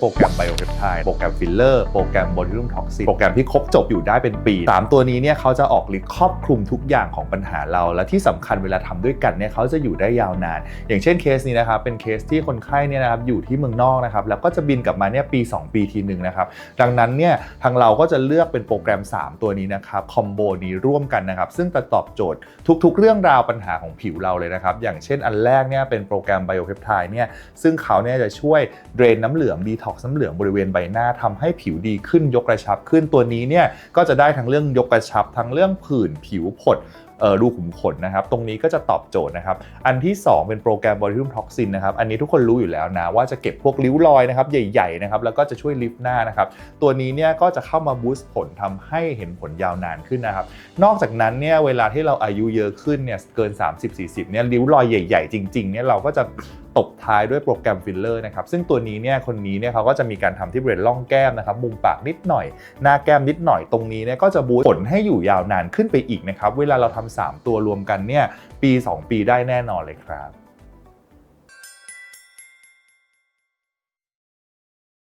โปรแกรมไบโอเพปไทด์โปรแกรมฟิลเลอร์โปรแกรมบอดี้รูมท็อกซินโปรแกรมที่ครบจบอยู่ได้เป็นปี 3 ตัวนี้เนี่ยเขาจะออกฤทธิ์ครอบคลุมทุกอย่างของปัญหาเรา และที่สำคัญเวลาทำด้วยกันเนี่ยเขาจะอยู่ได้ยาวนาน อย่างเช่นเคสนี้นะครับเป็นเคสที่คนไข้เนี่ยนะครับอยู่ที่เมืองนอกนะครับแล้วก็จะบินกลับมาเนี่ยปี 2 ปีทีหนึ่งนะครับดังนั้นเนี่ยทางเราก็จะเลือกเป็นโปรแกรม 3 ตัวนี้นะครับคอมโบนี้ร่วมกันนะครับซึ่งจะตอบโจทย์ทุก ๆ เรื่องราวปัญหาของผิวเราเลยนะครับอย่างเช่นอันแรกเนี่ยเป็นโปรแกรมไบโอเพปไทด์เนี่ยซึ่งเขาเนี่ยจะช่วยเดรนน้ำเหลืองดีทอกซ์น้ำเหลืองบริเวณใบหน้าทำให้ผิวดีขึ้นยกกระชับขึ้นตัวนี้เนี่ยก็จะได้ทั้งเรื่องยกกระชับทั้งเรื่องผื่นผิวผด รูขุมขนนะครับ ตรงนี้ก็จะตอบโจทย์นะครับ อันที่ 2 เป็นโปรแกรม Bodyroom Toxin นะครับ อันนี้ทุกคนรู้อยู่แล้วนะ ว่าจะเก็บพวกริ้วรอยนะครับ ใหญ่ๆนะครับ แล้วก็จะช่วยลิฟต์หน้านะครับ ตัวนี้เนี่ยก็จะเข้ามาบูสต์ผลทำให้เห็นผลยาวนานขึ้นนะครับ นอกจากนั้นเนี่ยเวลาที่เราอายุเยอะขึ้นเนี่ยเกิน 30-40เนี่ยริ้วรอยใหญ่ๆ จริงๆเนี่ยเราก็จะตบท้ายด้วยโปรแกรมฟิลเลอร์นะครับซึ่งตัวนี้เนี่ยคนนี้เนี่ยเขาก็จะมีการทำที่บริเวณร่องแก้มนะครับมุมปากนิดหน่อย หน้าแก้มนิดหน่อยตรงนี้เนี่ยก็จะบูสต์ผลให้อยู่ยาวนานขึ้นไปอีกนะครับเวลาเราทำสามตัวรวมกันเนี่ยปี 2 ปีได้แน่นอนเลยครับ